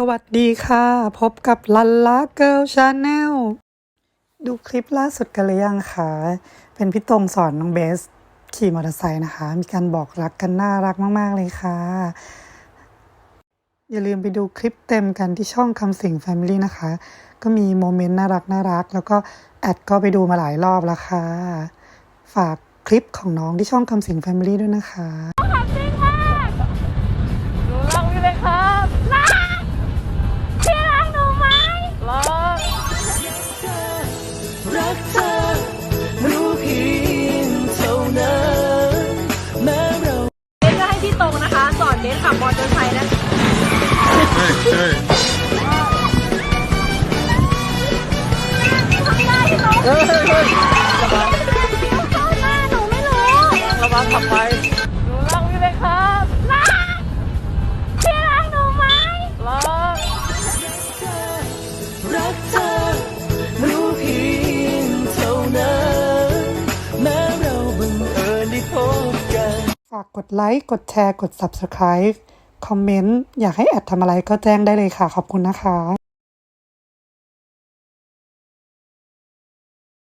สวัสดีค่ะ พบกับลันลาเกิลชาแนลดูคลิปล่าสุดกันหรือยังคะเป็นพี่ตรงสอนน้องเบส ขี่มอเตอร์ไซค์นะคะ มีการบอกรักกันน่ารักมาก ๆ เลยค่ะ อย่าลืมไปดูคลิปเต็มกันที่ช่องคำสิงแฟมิลี่นะคะ ก็มีโมเมนต์น่ารักน่ารักแล้วก็แอดก็ไปดูมาหลายรอบแล้วค่ะ ฝากคลิปของน้องที่ช่องคำสิงแฟมิลี่ด้วยนะคะ นะคะ สอนเบนขับมอเตอร์ไซค์นะเฮ้ยเฮ้ยเฮ้ยเข้าหน้าหนูไม่รู้ระวังขับไปากกดไลค์ กดแชร์ กด Subscribe คอมเมนต์ อยากให้แอดทำอะไรก็แจ้งได้เลยค่ะ ขอบคุณนะคะ